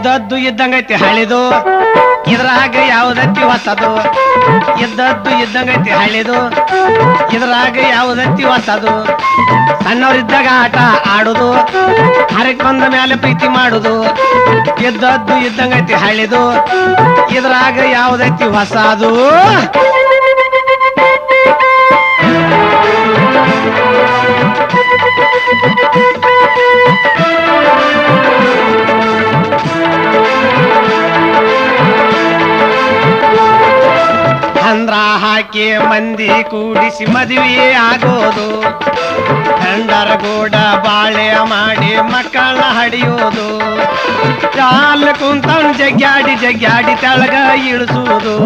ಇದ್ದದ್ದು ಇದ್ದಂಗೈತಿ ಹಳಿದು. ಇದ್ರಾಗ ಯಾವುದತ್ತಿ ಹೊಸದು? ಇದ್ದದ್ದು ಇದ್ದಂಗೈತಿ ಹಳಿದು. ಇದ್ರಾಗ ಯಾವುದತ್ತಿ ಹೊಸದು? ಸಣ್ಣವರಿದ್ದಾಗ ಆಟ ಆಡುದು. ಹರಕ್ ಬಂದ ಮೇಲೆ ಪ್ರೀತಿ ಮಾಡುದು. ಇದ್ದದ್ದು ಇದ್ದಂಗೈತಿ ಹಳಿದು. ಇದ್ರಾಗ ಯಾವುದೈತಿ ಹೊಸದು? ಅಂದ್ರ ಹಾಕಿ ಮಂದಿ ಕೂಡಿಸಿ ಮದುವೆ ಆಗೋದು. ಗಂಡರ ಗೂಡ ಬಾಳೆ ಮಾಡಿ ಮಕ್ಕಳ ಹಡಿಯೋದು. ಕಾಲ ಕುಂತವನ್ ಜಗ್ಗಾಡಿ ಜಗ್ಗಾಡಿ ತೆಳಗ ಇಳಿಸುವುದು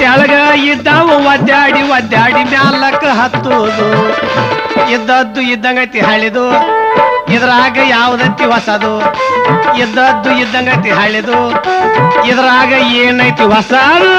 ತೆಳಗ ಇದ್ದವು ಒದ್ದಾಡಿ ಒದ್ದಾಡಿ ಮ್ಯಾಲಕ್ಕ ಹತ್ತುವುದು ಇದ್ದದ್ದು ಇದ್ದಂಗೈತಿ ಹಳಿದು, ಇದ್ರಾಗ ಯಾವ್ದತ್ತಿ ಹೊಸದು. ಇದ್ದದ್ದು ಇದ್ದಂಗೈತಿ ಹಳಿದು, ಇದ್ರಾಗ ಏನೈತಿ ಹೊಸದು.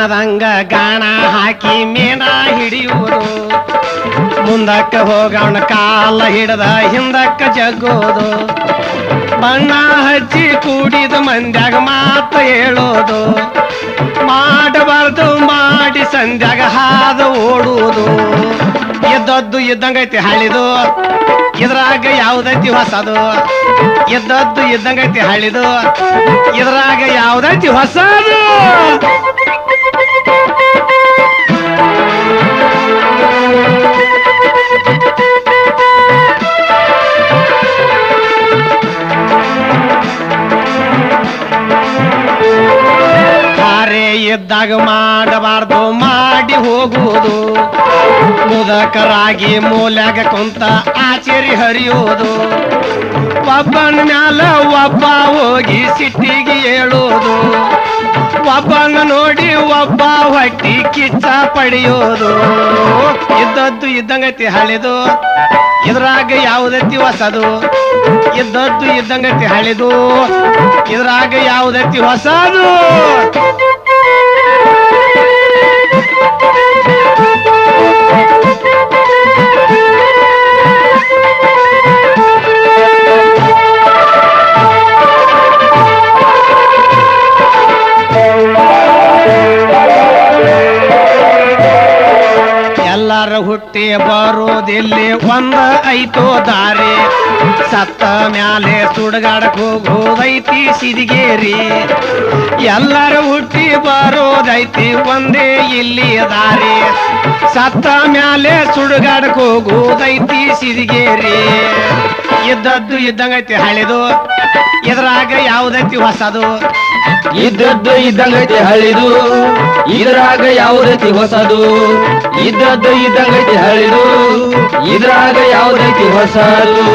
ಕಾಣದಂಗ ಗಾಣ ಹಾಕಿ ಮೇಣ ಹಿಡಿಯುವುದು. ಮುಂದಕ್ಕ ಹೋಗೋಣ ಕಾಲ ಹಿಡದ ಹಿಂದಕ್ಕ ಜಗ್ಗೋದು. ಬಣ್ಣ ಹಚ್ಚಿ ಕೂಡಿದ ಮಂದ್ಯಾಗ ಮಾತ ಹೇಳೋದು. ಮಾಡಬಾರ್ದು ಮಾಡಿ ಸಂಧ್ಯಾಗ ಹಾದು ಓಡುವುದು. ಎದ್ದದ್ದು ಇದ್ದಂಗೈತಿ ಹಳಿದು. ಇದ್ರಾಗ ಯಾವ್ದೈತಿ ಹೊಸದು. ಎದ್ದದ್ದು ಇದ್ದಂಗೈತಿ ಹಳಿದು. ಇದ್ರಾಗ ಯಾವ್ದೈತಿ ಹೊಸದು. ಇದ್ದಾಗ ಮಾಡಬಾರ್ದು, ಮಾಡಿ ಹೋಗುವುದು. ಮುದಕರಾಗಿ ಮೂಲ್ಯಾಗ ಕುಂತ ಆಚರಿ ಹರಿಯೋದು. ಒಬ್ಬನ ಮ್ಯಾಲ ಒಬ್ಬ ಹೋಗಿ ಸಿಟ್ಟಿಗೆ ಹೇಳೋದು ಒಬ್ಬನ ನೋಡಿ ಒಬ್ಬ ಹೊಟ್ಟಿ ಕಿಚ್ಚ ಪಡೆಯೋದು. ಇದ್ದದ್ದು ಇದ್ದಂಗತಿ ಹಳೆದು, ಇದ್ರಾಗ ಯಾವುದತ್ತಿ ಹೊಸದು. ಇದ್ದದ್ದು ಇದ್ದಂಗತಿ ಹಳೆದು, ಇದ್ರಾಗ ಯಾವುದತ್ತಿ ಹೊಸದು. ಎಲ್ಲರ ಹುಟ್ಟಿ ಬರೋದಿಲ್ಲಿ ಒಂದ ಐತೋ ದಾರಿ. ಸತ್ತ ಮ್ಯಾಲೆ ಸುಡಗಾಡಕ್ ಹೋಗೋದೈತಿ ಸಿದಿಗೇರಿ. ಎಲ್ಲರ ಹುಟ್ಟಿ ಬರೋದೈತಿ ಒಂದೇ ಇಲ್ಲಿ ದಾರಿ. ಸತ್ತ ಮ್ಯಾಲೆ ಸುಡಗಾಡಕ್ ಹೋಗೋದೈತಿ ಸಿದಿಗೇರಿ. ಇದ್ದದ್ದು ಇದ್ದಂಗೈತಿ ಹಳೆದು ಇದ್ರಾಗ ಯಾವ್ದೈತಿ ಹೊಸದು. ಇದ್ದದ್ದು ಇದ್ದಂಗೈತಿ ಹಳಿದು ಇದ್ರಾಗ ಯಾವ್ದೈತಿ ಹೊಸದು? ಇದ್ದದ್ದು ಇದ್ದಂಗೈತಿ ಹಳಿದು ಇದ್ರಾಗ ಯಾವ್ದೈತಿ ಹೊಸದು?